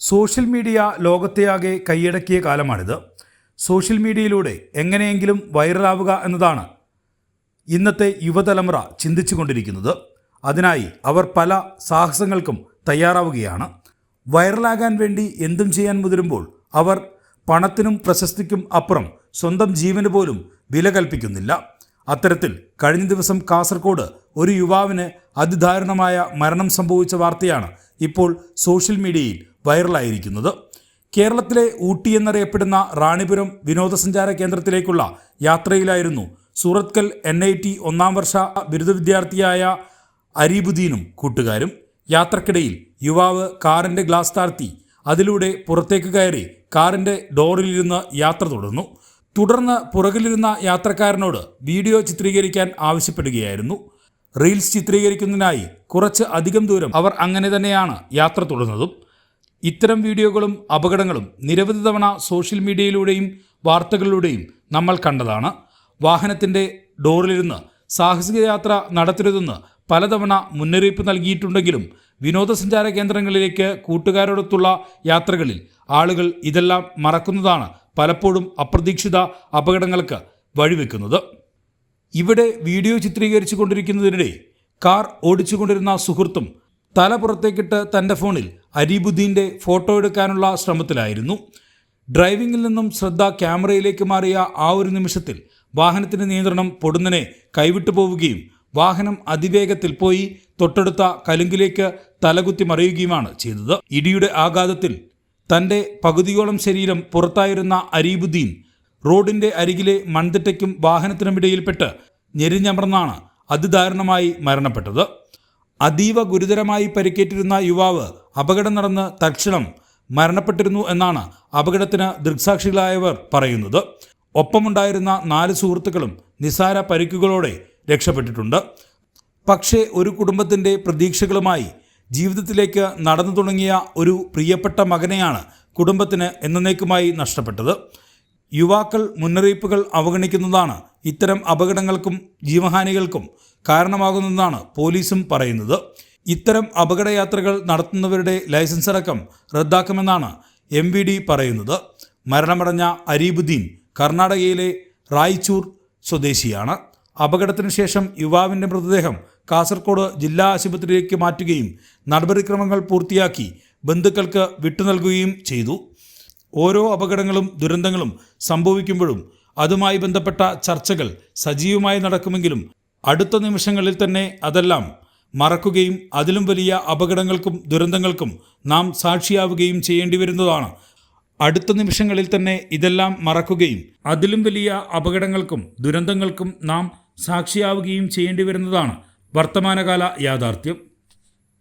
Social media ലോകത്തെയാകെ കൈയടക്കിയ കാലമാണിത്. സോഷ്യൽ മീഡിയയിലൂടെ എങ്ങനെയെങ്കിലും വൈറലാവുക എന്നതാണ് ഇന്നത്തെ യുവതലമുറ ചിന്തിച്ചു കൊണ്ടിരിക്കുന്നത് അതിനായി അവർ പല സാഹസങ്ങൾക്കും തയ്യാറാവുകയാണ്. വൈറലാകാൻ വേണ്ടി എന്തും ചെയ്യാൻ മുതിരുമ്പോൾ അവർ പണത്തിനും പ്രശസ്തിക്കും അപ്പുറം സ്വന്തം ജീവന് പോലും വില കൽപ്പിക്കുന്നില്ല. അത്തരത്തിൽ കഴിഞ്ഞ ദിവസം കാസർഗോഡ് ഒരു യുവാവിന് അതിദാരുണമായ മരണം സംഭവിച്ച വാർത്തയാണ് ഇപ്പോൾ സോഷ്യൽ മീഡിയയിൽ വൈറലായിരിക്കുന്നത്. കേരളത്തിലെ ഊട്ടി എന്നറിയപ്പെടുന്ന റാണിപുരം വിനോദസഞ്ചാര കേന്ദ്രത്തിലേക്കുള്ള യാത്രയിലായിരുന്നു സൂറത്കൽ എൻ ഐ ടി ഒന്നാം വർഷ ബിരുദ വിദ്യാർത്ഥിയായ അരീബുദ്ദീനും കൂട്ടുകാരും. യാത്രക്കിടയിൽ യുവാവ് കാറിന്റെ ഗ്ലാസ് താഴ്ത്തി അതിലൂടെ പുറത്തേക്ക് കയറി കാറിന്റെ ഡോറിലിരുന്ന് യാത്ര തുടർന്നു. തുടർന്ന് പുറകിലിരുന്ന യാത്രക്കാരനോട് വീഡിയോ ചിത്രീകരിക്കാൻ ആവശ്യപ്പെടുകയായിരുന്നു. റീൽസ് ചിത്രീകരിക്കുന്നതിനായി കുറച്ച് അധികം ദൂരം അവർ അങ്ങനെ തന്നെയാണ് യാത്ര തുടർന്നതും. ഇത്തരം വീഡിയോകളും അപകടങ്ങളും നിരവധി തവണ സോഷ്യൽ മീഡിയയിലൂടെയും വാർത്തകളിലൂടെയും നമ്മൾ കണ്ടതാണ്. വാഹനത്തിന്റെ ഡോറിലിരുന്ന് സാഹസിക യാത്ര നടത്തരുതെന്ന് പലതവണ മുന്നറിയിപ്പ് നൽകിയിട്ടുണ്ടെങ്കിലും വിനോദസഞ്ചാര കേന്ദ്രങ്ങളിലേക്ക് കൂട്ടുകാരോടൊത്തുള്ള യാത്രകളിൽ ആളുകൾ ഇതെല്ലാം മറക്കുന്നതാണ് പലപ്പോഴും അപ്രതീക്ഷിത അപകടങ്ങൾക്ക് വഴിവെക്കുന്നത്. ഇവിടെ വീഡിയോ ചിത്രീകരിച്ചു കൊണ്ടിരിക്കുന്നതിനിടെ കാർ ഓടിച്ചുകൊണ്ടിരുന്ന സുഹൃത്തും തല പുറത്തേക്കിട്ട് തന്റെ ഫോണിൽ അരീബുദ്ദീന്റെ ഫോട്ടോ എടുക്കാനുള്ള ശ്രമത്തിലായിരുന്നു. ഡ്രൈവിംഗിൽ നിന്നും ശ്രദ്ധ ക്യാമറയിലേക്ക് മാറിയ ആ ഒരു നിമിഷത്തിൽ വാഹനത്തിന്റെ നിയന്ത്രണം പൊടുന്നനെ കൈവിട്ടു പോവുകയും വാഹനം അതിവേഗത്തിൽ പോയി തൊട്ടടുത്ത കലുങ്കിലേക്ക് തലകുത്തി മറിയുകയുമാണ് ചെയ്തത്. ഇടിയുടെ ആഘാതത്തിൽ തന്റെ പകുതിയോളം ശരീരം പുറത്തായിരുന്ന അരീബുദ്ദീൻ റോഡിന്റെ അരികിലെ മൺതിട്ടയ്ക്കും വാഹനത്തിനുമിടയിൽപ്പെട്ട് ഞെരിഞ്ഞമർന്നാണ് അതിദാരുണമായി മരണപ്പെട്ടത്. അതീവ ഗുരുതരമായി പരിക്കേറ്റിരുന്ന യുവാവ് അപകടം നടന്ന് തക്ഷണം മരണപ്പെട്ടിരുന്നു എന്നാണ് അപകടത്തിന് ദൃക്സാക്ഷികളായവർ പറയുന്നത്. ഒപ്പമുണ്ടായിരുന്ന നാല് സുഹൃത്തുക്കളും നിസാര പരിക്കുകളോടെ രക്ഷപ്പെട്ടിട്ടുണ്ട്. പക്ഷേ ഒരു കുടുംബത്തിന്റെ പ്രതീക്ഷകളുമായി ജീവിതത്തിലേക്ക് നടന്നു തുടങ്ങിയ ഒരു പ്രിയപ്പെട്ട മകനെയാണ് കുടുംബത്തിന് എന്നേക്കുമായി നഷ്ടപ്പെട്ടത്. യുവാക്കൾ മുന്നറിയിപ്പുകൾ അവഗണിക്കുന്നതാണ് ഇത്തരം അപകടങ്ങൾക്കും ജീവഹാനികൾക്കും കാരണമാകുന്നതെന്നാണ് പോലീസും പറയുന്നത്. ഇത്തരം അപകടയാത്രകൾ നടത്തുന്നവരുടെ ലൈസൻസ് അടക്കം റദ്ദാക്കുമെന്നാണ് എം വി ഡി പറയുന്നത്. മരണമടഞ്ഞ അരീബുദ്ദീൻ കർണാടകയിലെ റായ്ചൂർ സ്വദേശിയാണ്. അപകടത്തിന് ശേഷം യുവാവിന്റെ മൃതദേഹം കാസർഗോഡ് ജില്ലാ ആശുപത്രിയിലേക്ക് മാറ്റുകയും നടപടിക്രമങ്ങൾ പൂർത്തിയാക്കി ബന്ധുക്കൾക്ക് വിട്ടുനൽകുകയും ചെയ്തു. ഓരോ അപകടങ്ങളും ദുരന്തങ്ങളും സംഭവിക്കുമ്പോഴും അതുമായി ബന്ധപ്പെട്ട ചർച്ചകൾ സജീവമായി നടക്കുമെങ്കിലും അടുത്ത നിമിഷങ്ങളിൽ തന്നെ അതെല്ലാം മറക്കുകയും അതിലും വലിയ അപകടങ്ങൾക്കും ദുരന്തങ്ങൾക്കും നാം സാക്ഷിയാവുകയും ചെയ്യേണ്ടി വരുന്നതാണ്. അടുത്ത നിമിഷങ്ങളിൽ തന്നെ ഇതെല്ലാം മറക്കുകയും അതിലും വലിയ അപകടങ്ങൾക്കും ദുരന്തങ്ങൾക്കും നാം സാക്ഷിയാവുകയും ചെയ്യേണ്ടി വരുന്നതാണ് വർത്തമാനകാല യാഥാർത്ഥ്യം.